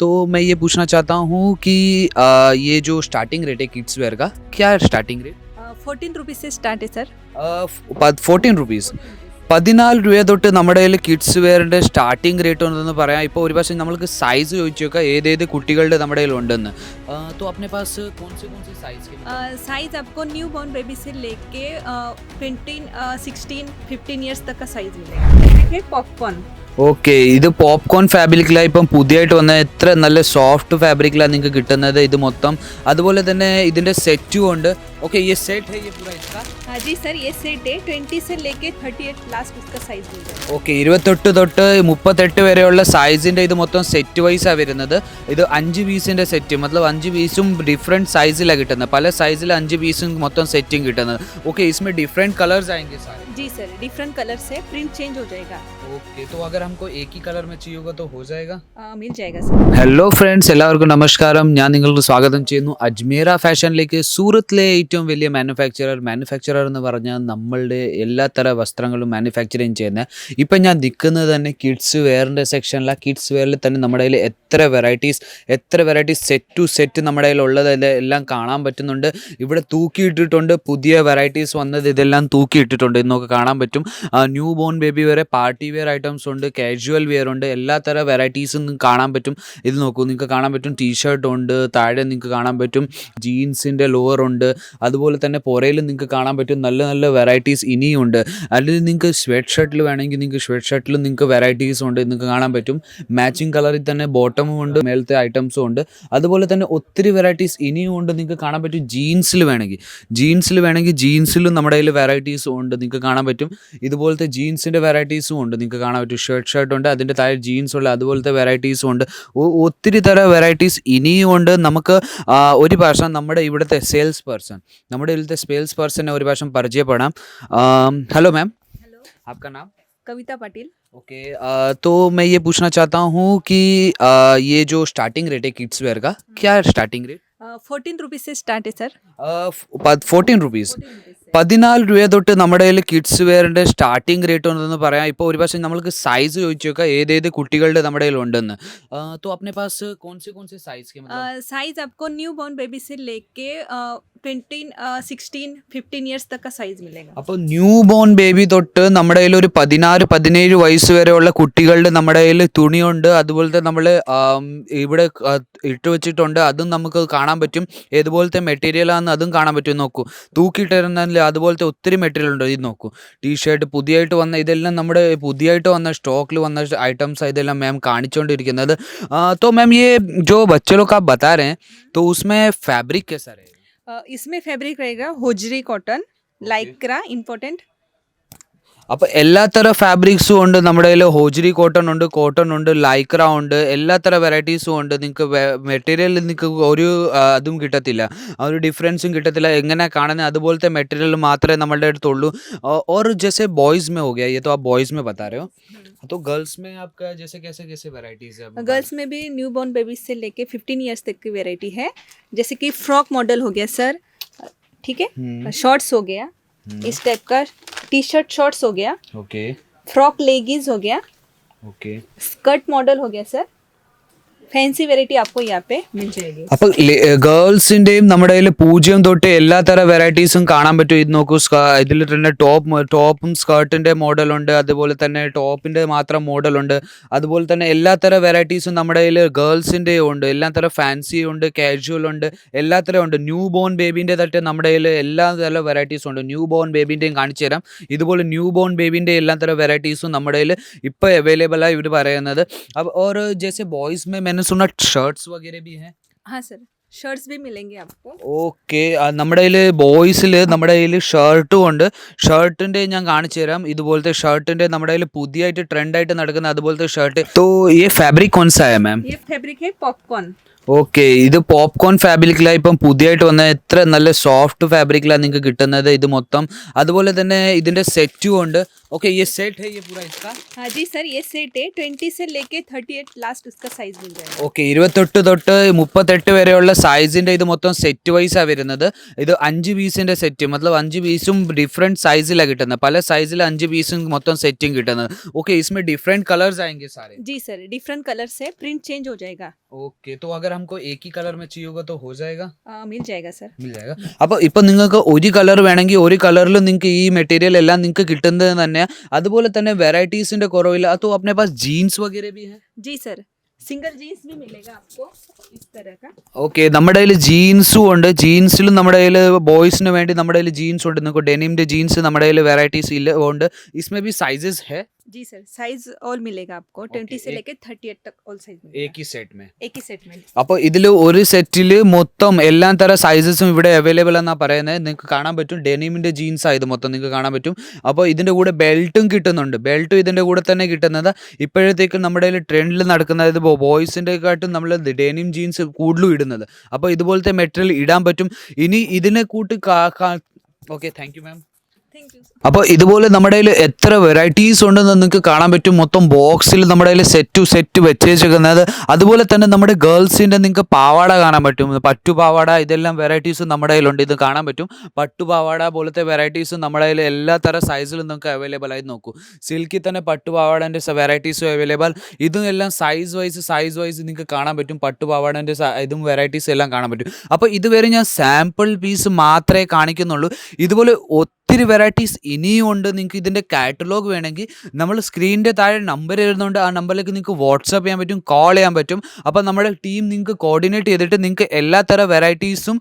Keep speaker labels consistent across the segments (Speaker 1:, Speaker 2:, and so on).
Speaker 1: तो मैं ये पूछना चाहता हूँ कि आ, ये जो स्टार्टिंग रेट है किड्स वेयर का क्या है स्टार्टिंग रेट
Speaker 2: फोर्टीन रुपीज़ से स्टार्ट है सर
Speaker 1: ഫോർട്ടീൻ റുപ്പീസ് പതിനാല് രൂപ തൊട്ട് നമ്മുടെ കയ്യിൽ കിഡ്സ് വെയറിൻ്റെ സ്റ്റാർട്ടിംഗ് റേറ്റ് ഉണ്ടെന്ന് പറയാം ഇപ്പോൾ ഒരു പക്ഷേ നമ്മൾക്ക് സൈസ് ചോദിച്ചു നോക്കാം ഏതേത് കുട്ടികളുടെ നമ്മുടെ കയ്യിൽ ഉണ്ടെന്ന് ആ, तो अपने पास कौन से कौन से साइज के मतलब?
Speaker 2: साइज़ आपको न्यू बॉर्न बेबी से लेके ट्वेंटीन सिक्सटीन फिफ्टीन ईयर्स तक का साइज़ मिलेगा पॉपकॉर्न
Speaker 1: ഓക്കെ ഇത് പോപ്കോൺ ഫാബ്രിക്കിലാണ് ഇപ്പം പുതിയതായിട്ട് വന്ന എത്ര നല്ല സോഫ്റ്റ് ഫാബ്രിക്കിലാണ് നിങ്ങൾക്ക് കിട്ടുന്നത് ഇത് മൊത്തം. അതുപോലെ തന്നെ ഇതിന്റെ സെറ്റും ഉണ്ട്. ഓക്കെ ഈ സെറ്റ് है ये पूरा इसका
Speaker 2: जी सर ये सेट है ट्वेंटी से लेके थर्टी एट लास्ट उसका साइज
Speaker 1: ഓക്കെ ഇരുപത്തെട്ട് തൊട്ട് മുപ്പത്തെട്ട് വരെയുള്ള സൈസിന്റെ ഇത് മൊത്തം സെറ്റ് വൈസാണ് വരുന്നത്. ഇത് അഞ്ച് പീസിന്റെ സെറ്റ് മൊത്തം അഞ്ച് പീസും ഡിഫറെന്റ് സൈസിലാണ് കിട്ടുന്നത്. പല സൈസിൽ അഞ്ച് പീസും മൊത്തം സെറ്റും കിട്ടുന്നത്. ഓക്കെ इसमें डिफरेंट കളേഴ്സ് ആയെങ്കിൽ सारे
Speaker 2: जी सर डिफरेंट प्रिंट चेंज हो जाएगा.
Speaker 1: ओके तो अगर हमको एक ही कलर में चाहिए होगा तो हो जाएगा
Speaker 2: आ, मिल जाएगा सर
Speaker 1: ഹലോ ഫ്രണ്ട്സ് എല്ലാവർക്കും നമസ്കാരം ഞാൻ നിങ്ങൾക്ക് സ്വാഗതം ചെയ്യുന്നു അജ്മീറ ഫാഷനിലേക്ക് സൂറത്തിലെ ഏറ്റവും വലിയ മാനുഫാക്ചറർ മാനുഫാക്ചറർ എന്ന് പറഞ്ഞാൽ നമ്മളുടെ എല്ലാത്തര വസ്ത്രങ്ങളും മാനുഫാക്ചറിങ് ചെയ്യുന്ന ഇപ്പം ഞാൻ നിൽക്കുന്നത് തന്നെ കിഡ്സ് വെയറിൻ്റെ സെക്ഷനിലാണ് കിഡ്സ് വെയറിൽ തന്നെ നമ്മുടെ കയ്യിൽ എത്ര വെറൈറ്റീസ് എത്ര വെറൈറ്റീസ് സെറ്റ് ടു സെറ്റ് നമ്മുടെ കയ്യിൽ ഉള്ളത് എല്ലാം കാണാൻ പറ്റുന്നുണ്ട്. ഇവിടെ തൂക്കിയിട്ടിട്ടുണ്ട്. പുതിയ വെറൈറ്റീസ് വന്നത് ഇതെല്ലാം തൂക്കിയിട്ടിട്ടുണ്ട്. ഇന്നൊക്കെ കാണാൻ പറ്റും. ന്യൂ ബോൺ ബേബി വരെ പാർട്ടി വെയർ ഐറ്റംസ് ഉണ്ട് കാഷ്വൽ വെയർ ഉണ്ട്. എല്ലാ തരം വെറൈറ്റീസും നിങ്ങൾക്ക് കാണാൻ പറ്റും. ഇത് നോക്കൂ നിങ്ങൾക്ക് കാണാൻ പറ്റും. ടീഷർട്ട് ഉണ്ട് താഴെ നിങ്ങൾക്ക് കാണാൻ പറ്റും. ജീൻസിന്റെ ലോവർ ഉണ്ട്. അതുപോലെ തന്നെ പുറയിൽ നിങ്ങൾക്ക് കാണാൻ പറ്റും. നല്ല നല്ല വെറൈറ്റീസ് ഇനിയും ഉണ്ട്. അല്ലെങ്കിൽ നിങ്ങൾക്ക് സ്വെറ്റ് ഷർട്ടിൽ വേണമെങ്കിൽ നിങ്ങൾക്ക് സ്വെറ്റ് ഷർട്ടിലും നിങ്ങൾക്ക് വെറൈറ്റീസ് ഉണ്ട്. നിങ്ങൾക്ക് കാണാൻ പറ്റും. മാച്ചിങ് കളറിൽ തന്നെ ബോട്ടമും ഉണ്ട് മേലത്തെ ഐറ്റംസും ഉണ്ട് അതുപോലെ തന്നെ ഒത്തിരി വെറൈറ്റീസ് ഇനിയും ഉണ്ട് നിങ്ങൾക്ക് കാണാൻ പറ്റും ജീൻസിൽ വേണമെങ്കിൽ ജീൻസിൽ വേണമെങ്കിൽ ജീൻസിലും നമ്മുടെ കയ്യിൽ വെറൈറ്റീസും ഉണ്ട് നിങ്ങൾക്ക് കാണാൻ പറ്റും ഇതുപോലത്തെ ജീൻസിൻ്റെ വെറൈറ്റീസും ഉണ്ട് നിങ്ങൾക്ക് കാണാൻ പറ്റും ഷർട്ട് ഷർട്ട് ഉണ്ട് അതിൻ്റെ താഴെ ജീൻസ് ഉള്ള അതുപോലത്തെ വെറൈറ്റീസും ഉണ്ട് ഒ- ഒത്തിരി തരം വെറൈറ്റീസ് ഇനിയും ഉണ്ട് നമുക്ക് ആ, ഒരു പ്രാവശ്യം നമ്മുടെ ഇവിടുത്തെ സെയിൽസ് പേഴ്സൺ നമ്മുടെ ഇവിടുത്തെ സെയിൽസ് പേഴ്സണെ ഒരു പ്രാവശ്യം പരിചയപ്പെടാം ഹലോ മാം
Speaker 2: हेलो
Speaker 1: आपका नाम
Speaker 2: कविता पाटिल
Speaker 1: ओके तो मैं ये पूछना चाहता हूँ कि आ, ये जो स्टार्टिंग रेट है किड्स वेयर का क्या है स्टार्टिंग रेट
Speaker 2: फोर्टीन रुपीज़ से स्टार्ट है सर
Speaker 1: ഫോർട്ടീൻ റുപ്പീസ് പതിനാല് രൂപ തൊട്ട് നമ്മുടെ കയ്യിൽ കിഡ്സ് വെയറിൻ്റെ സ്റ്റാർട്ടിംഗ് റേറ്റ് ഉണ്ടെന്ന് പറയാം ഇപ്പോൾ ഒരു പക്ഷേ നമ്മൾക്ക് സൈസ് ചോദിച്ചു നോക്കാം ഏതേത് കുട്ടികളുടെ നമ്മുടെ കയ്യിൽ ഉണ്ടെന്ന് ആ, तो अपने पास कौन से कौन से साइज के मतलब
Speaker 2: साइज़ आपको न्यू बॉर्न बेबी से लेके ट्वेंटीन सिक्सटीन फिफ्टीन ईयर्स तक का साइज़ मिलेगा
Speaker 1: അപ്പോൾ ന്യൂ ബോൺ ബേബി തൊട്ട് നമ്മുടെ കയ്യിൽ ഒരു പതിനാറ് പതിനേഴ് വയസ്സ് വരെയുള്ള കുട്ടികളുടെ നമ്മുടെ കയ്യിൽ തുണിയുണ്ട് അതുപോലത്തെ നമ്മൾ ഇവിടെ ആ, ഇട്ട് വെച്ചിട്ടുണ്ട് അതും നമുക്ക് കാണാൻ പറ്റും ഏതുപോലത്തെ മെറ്റീരിയലാണെന്ന് അതും കാണാൻ പറ്റും നോക്കൂ തൂക്കിയിട്ടിരുന്നതിൽ അതുപോലത്തെ ഒത്തിരി മെറ്റീരിയൽ ഉണ്ട് ഇത് നോക്കൂ ടീഷർട്ട് പുതിയതായിട്ട് വന്ന ഇതെല്ലാം നമ്മുടെ പുതിയതായിട്ട് വന്ന സ്റ്റോക്കിൽ വന്ന ഐറ്റംസ് ഇതെല്ലാം മാം കാണിച്ചുകൊണ്ടിരിക്കുന്നത് ആ, तो मैम ये जो बच्चे लोग आप बता रहे हैं तो उसमें फैब्रिक कैसा रहेगा
Speaker 2: अ, इसमें फैब्रिक रहेगा होजरी कॉटन लाइक्रा इम्पोर्टेंट
Speaker 1: അപ്പോൾ എല്ലാ തരം ഫാബ്രിക്സും ഉണ്ട് നമ്മുടെ കയ്യിൽ ഹോജരി കോട്ടൺ ഉണ്ട് കോട്ടൺ ഉണ്ട് ലൈക്ര ഉണ്ട് എല്ലാ തരം വെറൈറ്റീസും ഉണ്ട് നിങ്ങൾക്ക് മെറ്റീരിയൽ നിങ്ങൾക്ക് ഒരു ആ, അതും കിട്ടത്തില്ല ആ ഒരു ഡിഫറൻസും കിട്ടത്തില്ല എങ്ങനെ കാണുന്നത് അതുപോലത്തെ മെറ്റീരിയൽ മാത്രമേ നമ്മളുടെ അടുത്തുള്ളൂ औ- और जैसे बॉयज़ में हो गया ये तो आप बॉयज़ में बता रहे हो तो गर्ल्स में आपका जैसे कैसे कैसे वेराइटीज़ है आप
Speaker 2: गर्ल्स में भी न्यू बॉर्न बेबी से लेके फिफ्टीन ईयर्स तक की वेराइटी है जैसे कि फ्रॉक मॉडल हो गया सर ठीक
Speaker 1: हम्म।
Speaker 2: है शॉर्ट्स हो गया इस टाइप का टी शर्ट शॉर्ट्स हो गया।
Speaker 1: ओके
Speaker 2: फ्रॉक लेगीज हो गया।
Speaker 1: ओके
Speaker 2: स्कर्ट मॉडल हो गया सर फैंसी वेराइटी आपको यहाँ पे मिल जाएगी
Speaker 1: അപ്പോൾ ഗേൾസിൻ്റെയും നമ്മുടെ കയ്യിൽ പൂജ്യം തൊട്ട് എല്ലാ തരം വെറൈറ്റീസും കാണാൻ പറ്റും ഇത് നോക്കൂ ഇതിൽ തന്നെ ടോപ്പ് ടോപ്പും സ്കേർട്ടിൻ്റെ മോഡലുണ്ട് അതുപോലെ തന്നെ ടോപ്പിൻ്റെ മാത്രം മോഡലുണ്ട് അതുപോലെ തന്നെ എല്ലാ തരം വെറൈറ്റീസും നമ്മുടെ കയ്യിൽ ഗേൾസിൻ്റെയും ഉണ്ട് എല്ലാ തരം ഫാൻസി ഉണ്ട് കാഷ്വൽ ഉണ്ട് എല്ലാ തരം ഉണ്ട് ന്യൂ ബോൺ ബേബീൻ്റെ തട്ട് നമ്മുടെ കയ്യിൽ എല്ലാ തരം വെറൈറ്റീസും ഉണ്ട് ന്യൂ ബോൺ ബേബീൻ്റെയും കാണിച്ചു തരാം ഇതുപോലെ ന്യൂ ബോൺ ബേബീൻ്റെ എല്ലാ തരം വെറൈറ്റീസും നമ്മുടെ കയ്യിൽ ഇപ്പോൾ അവൈലബിൾ ആയി ഇവർ പറയുന്നത് अब और जैसे बॉयज़ में मैंने सुना शर्ट्स वगैरह भी हैं
Speaker 2: हाँ सर शर्ट्स भी मिलेंगे आपको
Speaker 1: ഓക്കെ നമ്മുടെ കയ്യിൽ ബോയ്സിൽ നമ്മുടെ കയ്യിൽ ഷർട്ടും ഉണ്ട് ഷർട്ടിൻ്റെ ഞാൻ കാണിച്ചു തരാം ഇതുപോലത്തെ ഷർട്ടിൻ്റെ നമ്മുടെ കയ്യിൽ പുതിയതായിട്ട് ട്രെൻഡായിട്ട് നടക്കുന്ന അതുപോലത്തെ ഷർട്ട് तो ये फैब्रिक कौन सा है मैम
Speaker 2: ये फैब्रिक है पॉपकॉर्न
Speaker 1: ഓക്കെ ഇത് പോപ്കോൺ ഫാബ്രിക്കിലാണ് ഇപ്പം പുതിയതായിട്ട് വന്ന എത്ര നല്ല സോഫ്റ്റ് ഫാബ്രിക്കിലാണ് നിങ്ങൾക്ക് കിട്ടുന്നത് ഇത് മൊത്തം അതുപോലെ തന്നെ ഇതിന്റെ സെറ്റും ഉണ്ട് ओके ये सेट है ये पूरा इसका?
Speaker 2: हाँ जी सर ये സെറ്റ് ഡേ ട്വന്റി से लेके തേർട്ടി എയ്റ്റ് ലാസ്റ്റ് ഉസ്ക സൈസ് മിൽ जाएगा।
Speaker 1: ഓക്കെ ഇരുപത്തൊട്ട് തൊട്ട് മുപ്പത്തെട്ട് വരെയുള്ള സൈസിന്റെ ഇത് മൊത്തം സെറ്റ് വൈസാണ് വരുന്നത്. ഇത് അഞ്ച് പീസിന്റെ സെറ്റ് മൊത്തം അഞ്ച് പീസും ഡിഫറെന്റ് സൈസിലാണ് കിട്ടുന്നത്. പല സൈസിൽ അഞ്ച് പീസും മൊത്തം സെറ്റും കിട്ടുന്നത്. ഓക്കെ इसमें डिफरेंट कलर्स आएंगे सारे
Speaker 2: जी सर डिफरेंट कलर से प्रिंट चेंज हो जाएगा।
Speaker 1: ഓക്കെ തോ അഗർ ഹംകോ ഏകി കളർ മേ चाहिए होगा तो हो जाएगा?
Speaker 2: आ, मिल जाएगा सर।
Speaker 1: മിൽ जाएगा। അപ്പോൾ ഇപ്പം നിങ്ങൾക്ക് ഒരു കളർ വേണമെങ്കിൽ ഒരു കളറിൽ നിങ്ങൾക്ക് ഈ മെറ്റീരിയൽ എല്ലാം നിങ്ങൾക്ക് കിട്ടുന്നത് തന്നെ हैं അതുപോലെ തന്നെ വെറൈറ്റീസിന്റെ കുറവില്ല. तो अपने पास ജീൻസ് वगैरह भी है
Speaker 2: जी सर സിംഗിൾ ജീൻസ് भी मिलेगा आपको इस तरह का
Speaker 1: ഓക്കെ നമ്മുടെ കയ്യിൽ ജീൻസും ഉണ്ട്. ജീൻസിലും നമ്മുടെ കയ്യിൽ ബോയ്സിന് വേണ്ടി നമ്മുടെ കയ്യിൽ ജീൻസ് ഉണ്ട്. നിങ്ങൾക്ക് ഡെനിമിന്റെ ജീൻസ് നമ്മുടെ കയ്യിൽ വെറൈറ്റീസ് ഇല്ല ഉണ്ട്. इसमें भी साइजेस है
Speaker 2: जी सर साइज ऑल मिलेगा आपको ट्वेंटी से
Speaker 1: एक-
Speaker 2: लेके थर्टी एट तक ऑल साइज मिलेगा
Speaker 1: एक ही सेट में
Speaker 2: एक ही सेट में
Speaker 1: അപ്പോൾ ഇതിൽ ഒരു സെറ്റിൽ മൊത്തം എല്ലാ തരം സൈസസും ഇവിടെ അവൈലബിൾ എന്നാണ് പറയുന്നത് നിങ്ങൾക്ക് കാണാൻ പറ്റും ഡെനിമിൻ്റെ ജീൻസ് ആയത് മൊത്തം നിങ്ങൾക്ക് കാണാൻ പറ്റും അപ്പോൾ ഇതിൻ്റെ കൂടെ ബെൽറ്റും കിട്ടുന്നുണ്ട് ബെൽറ്റും ഇതിൻ്റെ കൂടെ തന്നെ കിട്ടുന്നത് ഇപ്പോഴത്തേക്കും നമ്മുടെ കയ്യിൽ ട്രെൻഡിൽ നടക്കുന്നത് ബോയ്സിൻ്റെ കാട്ടും നമ്മൾ ഡെനിം ജീൻസ് കൂടുതലും ഇടുന്നത് അപ്പോൾ ഇതുപോലത്തെ മെറ്റീരിയൽ ഇടാൻ പറ്റും ഇനി ഇതിനെ കൂട്ട് okay thank you ma'am
Speaker 2: thank you
Speaker 1: അപ്പോൾ ഇതുപോലെ നമ്മുടെ കയ്യിൽ എത്ര വെറൈറ്റീസ് ഉണ്ടെന്ന് നിങ്ങൾക്ക് കാണാൻ പറ്റും. മൊത്തം ബോക്സിൽ നമ്മുടെ കയ്യിൽ സെറ്റ് സെറ്റ് വെച്ചേക്കുന്നത് അതുപോലെ തന്നെ നമ്മുടെ ഗേൾസിന്റെ നിങ്ങൾക്ക് പാവാട കാണാൻ പറ്റും. പട്ടു പാവാട ഇതെല്ലാം വെറൈറ്റീസ് നമ്മുടെ കയ്യിലുണ്ട്. ഇത് കാണാൻ പറ്റും. പട്ടു പാവാട പോലത്തെ വെറൈറ്റീസ് നമ്മുടെ കയ്യിൽ എല്ലാ തരം സൈസിലും നിങ്ങൾക്ക് അവൈലബിൾ ആയി നോക്കൂ. സിൽക്കിൽ തന്നെ പട്ടു പാവാടന്റെ വെറൈറ്റീസും അവൈലബിൾ ഇതും എല്ലാം സൈസ് വൈസ് സൈസ് വൈസ് നിങ്ങൾക്ക് കാണാൻ പറ്റും. പട്ടു പാവാടന്റെ ഇതും വെറൈറ്റീസ് എല്ലാം കാണാൻ പറ്റും. അപ്പോൾ ഇതുവരെ ഞാൻ സാമ്പിൾ പീസ് മാത്രമേ കാണിക്കുന്നുള്ളൂ. ഇതുപോലെ ഒത്തിരി വെറൈറ്റീസ് ഇനിയും ഉണ്ട്. നിങ്ങൾക്ക് ഇതിന്റെ കാറ്റലോഗ് വേണമെങ്കിൽ നമ്മൾ സ്ക്രീനിന്റെ താഴെ നമ്പർ എഴുതുന്നുണ്ട് ആ നമ്പറിലേക്ക് നിങ്ങൾക്ക് വാട്സപ്പ് ചെയ്യാൻ പറ്റും കോൾ ചെയ്യാൻ പറ്റും. അപ്പോൾ നമ്മുടെ ടീം നിങ്ങൾക്ക് കോർഡിനേറ്റ് ചെയ്തിട്ട് നിങ്ങൾക്ക് എല്ലാ തരം വെറൈറ്റീസും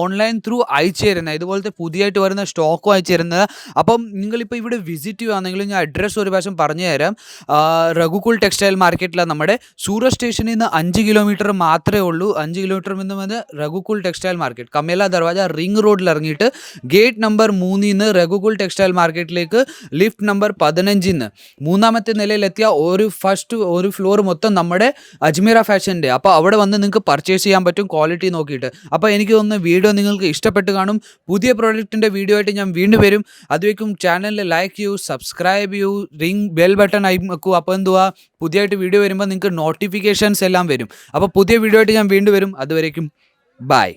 Speaker 1: ഓൺലൈൻ ത്രൂ അയച്ചു തരുന്നത്. ഇതുപോലത്തെ പുതിയതായിട്ട് വരുന്ന സ്റ്റോക്കും അയച്ചു തരുന്നത്. അപ്പം നിങ്ങളിപ്പോൾ ഇവിടെ വിസിറ്റ് ചെയ്യുകയാണെങ്കിൽ ഞാൻ അഡ്രസ്സ് ഒരു പ്രാവശ്യം പറഞ്ഞു തരാം. ആ, ടെക്സ്റ്റൈൽ മാർക്കറ്റിലാണ് നമ്മുടെ സൂറത്ത് സ്റ്റേഷനിൽ നിന്ന് അഞ്ച് കിലോമീറ്റർ മാത്രമേ ഉള്ളൂ. അഞ്ച് കിലോമീറ്റർ നിന്ന് Raghukul textile market Kamela Darwaja ring റോഡിൽ ഇറങ്ങിയിട്ട് ഗേറ്റ് നമ്പർ മൂന്നിൽ നിന്ന് രഘുകുൽ ടെക്സ്റ്റൈൽ മാർക്കറ്റിലേക്ക് ലിഫ്റ്റ് നമ്പർ പതിനഞ്ചിൽ നിന്ന് മൂന്നാമത്തെ നിലയിലെത്തിയ ഒരു ഫസ്റ്റ് ഒരു ഫ്ലോർ മൊത്തം നമ്മുടെ അജ്മീറ ഫാഷന്റെ. അപ്പോൾ അവിടെ വന്ന് നിങ്ങൾക്ക് പർച്ചേസ് ചെയ്യാൻ പറ്റും ക്വാളിറ്റി നോക്കിയിട്ട്. അപ്പോൾ എനിക്ക് ഒന്ന് വീഡിയോ നിങ്ങൾക്ക് ഇഷ്ടപ്പെട്ട് കാണും. പുതിയ പ്രോഡക്റ്റിന്റെ വീഡിയോ ആയിട്ട് ഞാൻ വീണ്ടും വരും. അതുവയ്ക്കും ചാനലിൽ ലൈക്ക് ചെയ്യൂ സബ്സ്ക്രൈബ് ചെയ്യൂ റിംഗ് ബെൽ ബട്ടൺ ആയി വെക്കൂ. അപ്പോൾ എന്തുവാ? പുതിയതായിട്ട് വീഡിയോ വരുമ്പോൾ നിങ്ങൾക്ക് നോട്ടിഫിക്കേഷൻസ് എല്ലാം വരും. അപ്പോൾ പുതിയ വീഡിയോ ആയിട്ട് ഞാൻ വീണ്ടും വരും. അതുവരേക്കും ബൈ